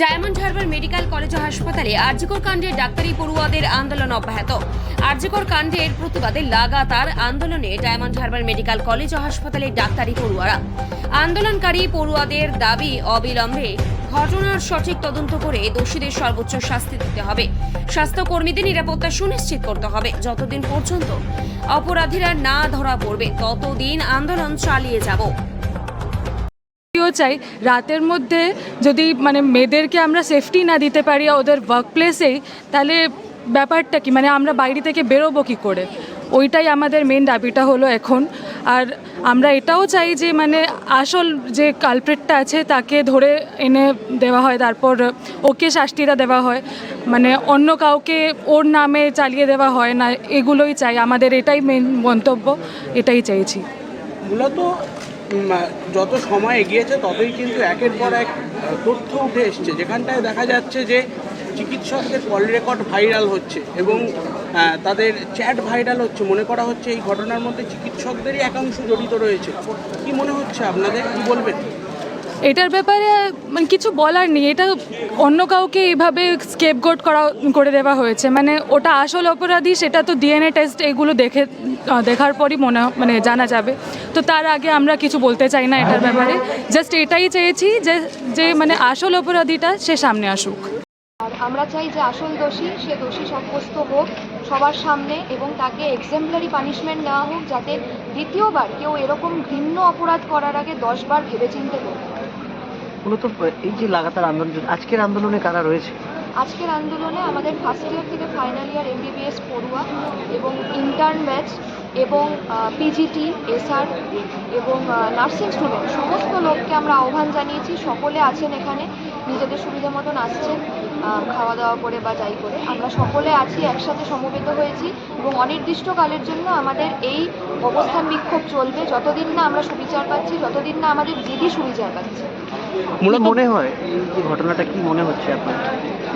Diamond Harbour medical college ও হাসপাতালে আরজিকর কাণ্ডের ডাক্তারি পড়ুয়াদের আন্দোলন অব্যাহত। আরজিকর কাণ্ডের প্রতিবাদে লাগাতার আন্দোলনে ডায়মন্ড হারবার মেডিকেল কলেজ ও হাসপাতালের ডাক্তারি পড়ুয়ারা। আন্দোলনকারী পড়ুয়াদের দাবি অবিলম্বে ঘটনার সঠিক তদন্ত করে দোষীদের সর্বোচ্চ শাস্তি দিতে হবে। স্বাস্থ্যকর্মীদের নিরাপত্তা সুনিশ্চিত করতে হবে। যতদিন পর্যন্ত অপরাধীরা না ধরা পড়বে, ততদিন আন্দোলন চালিয়ে যাব। সেফটিও চাই, রাতের মধ্যে যদি মানে মেয়েদেরকে আমরা সেফটি না দিতে পারি ওদের ওয়ার্ক প্লেসেই তাহলে ব্যাপারটা কি? মানে আমরা বাইরে থেকে বেরোবো কী করে? ওইটাই আমাদের মেন দাবিটা হলো এখন। আর আমরা এটাও চাই যে মানে আসল যে কালপ্রেটটা আছে, তাকে ধরে এনে দেওয়া হয়, তারপর ওকে শাস্তিটা দেওয়া হয়। মানে অন্য কাউকে ওর নামে চালিয়ে দেওয়া হয় না, এগুলোই চাই। আমাদের এটাই মেন মন্তব্য, এটাই চাইছি। মূলত যত সময় এগিয়েছে, ততই কিন্তু একের পর এক তথ্য উঠে এসছে। যেখানটায় দেখা যাচ্ছে যে চিকিৎসকদের কল রেকর্ড ভাইরাল হচ্ছে এবং তাদের চ্যাট ভাইরাল হচ্ছে। মনে করা হচ্ছে এই ঘটনার মধ্যে চিকিৎসকদেরই একাংশ জড়িত রয়েছে। কি মনে হচ্ছে আপনাদের? কি বলবেন? এটার ব্যাপারে মানে কিছু বলার নেই। এটা অন্য কাউকে এইভাবে স্কেপগোট করা, করে দেওয়া হয়েছে। মানে ওটা আসল অপরাধী, সেটা তো ডিএনএ টেস্ট এগুলো দেখে দেখার পরই মনে মানে জানা যাবে। তো তার আগে আমরা কিছু বলতে চাই না এটার ব্যাপারে। জাস্ট এটাই চেয়েছি যে যে মানে আসল অপরাধীটা সে সামনে আসুক। আর আমরা চাই যে আসল দোষী, সে দোষী সাব্যস্ত হোক সবার সামনে এবং তাকে এক্সেম্পলারি পানিশমেন্ট দেওয়া হোক যাতে দ্বিতীয়বার কেউ এরকম ঘৃণ্য অপরাধ করার আগে দশবার ভেবেচিন্তে করবে মূলত এই যে লাগাতার আন্দোলন, আজকের আন্দোলনে কারা রয়েছে? আজকের আন্দোলনে আমাদের ফার্স্ট ইয়ার থেকে ফাইনাল ইয়ার এমবিবিএস পড়ুয়া এবং ইন্টার্ন ম্যাচ এবং পিজিটি এসআর এবং নার্সিং স্টুডেন্ট সমস্ত লোককে আমরা আহ্বান জানিয়েছি, সকলে আছেন এখানে, নিজেদের সুবিধা মতন আসছেন খাওয়া দাওয়া করে বা যাই করে। আমরা সকলে আছি, একসাথে সমবেত হয়েছি এবং অনির্দিষ্টকালের জন্য আমাদের এই অবস্থান বিক্ষোভ চলবে। যতদিন না আমরা সুবিচার পাচ্ছি, যতদিন না আমাদের দিদি সুবিচার পাচ্ছে। কি মনে হয় এই ঘটনাটা কি মনে হচ্ছে আপনার?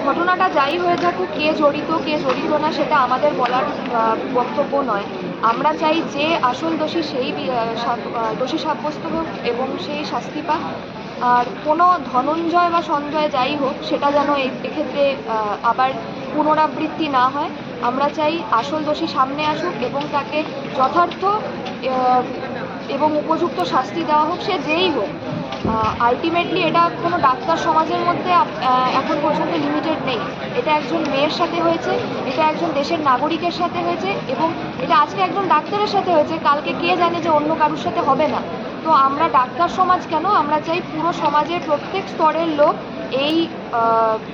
ঘটনাটা যাই হয়ে থাকুক, কে জড়িত কে জড়িত না, সেটা আমাদের বলার বক্তব্য নয়। আমরা চাই যে আসল দোষী সেই দোষী সাব্যস্ত হোক এবং সেই শাস্তি পাক। আর কোনো ধনঞ্জয় বা সঞ্জয় যাই হোক, সেটা যেন এক্ষেত্রে আবার পুনরাবৃত্তি না হয়। আমরা চাই আসল দোষী সামনে আসুক এবং তাকে যথার্থ এবং উপযুক্ত শাস্তি দেওয়া হোক, সে যেই হোক। আলটিমেটলি এটা কোনো ডাক্তার সমাজের মধ্যে এখন পর্যন্ত লিমিটেড নেই। এটা একজন মেয়ের সাথে হয়েছে, এটা একজন দেশের নাগরিকের সাথে হয়েছে এবং এটা আজকে একজন ডাক্তারের সাথে হয়েছে। কালকে কে জানে যে অন্য কারোর সাথে হবে না। তো আমরা ডাক্তার সমাজ কেন? আমরা চাই পুরো সমাজের প্রত্যেক স্তরের লোক এই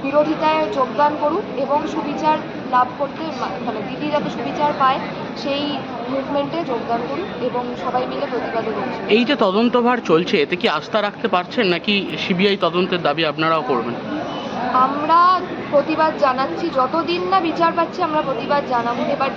বিরোধিতায় যোগদান করুক এবং সুবিচার লাভ করতে মানে দিদি যাতে সুবিচার পায় সেই মুভমেন্টে যোগদান করুক এবং সবাই মিলে প্রতিবাদে রয়েছে। এই যে তদন্তভার চলছে এতে কি আস্থা রাখতে পারছেন নাকি সিবিআই তদন্তের দাবি আপনারাও করবেন? আমরা প্রতিবাদ জানাচ্ছি। যতদিন না বিচার পাচ্ছি আমরা প্রতিবাদ জানাব। এবার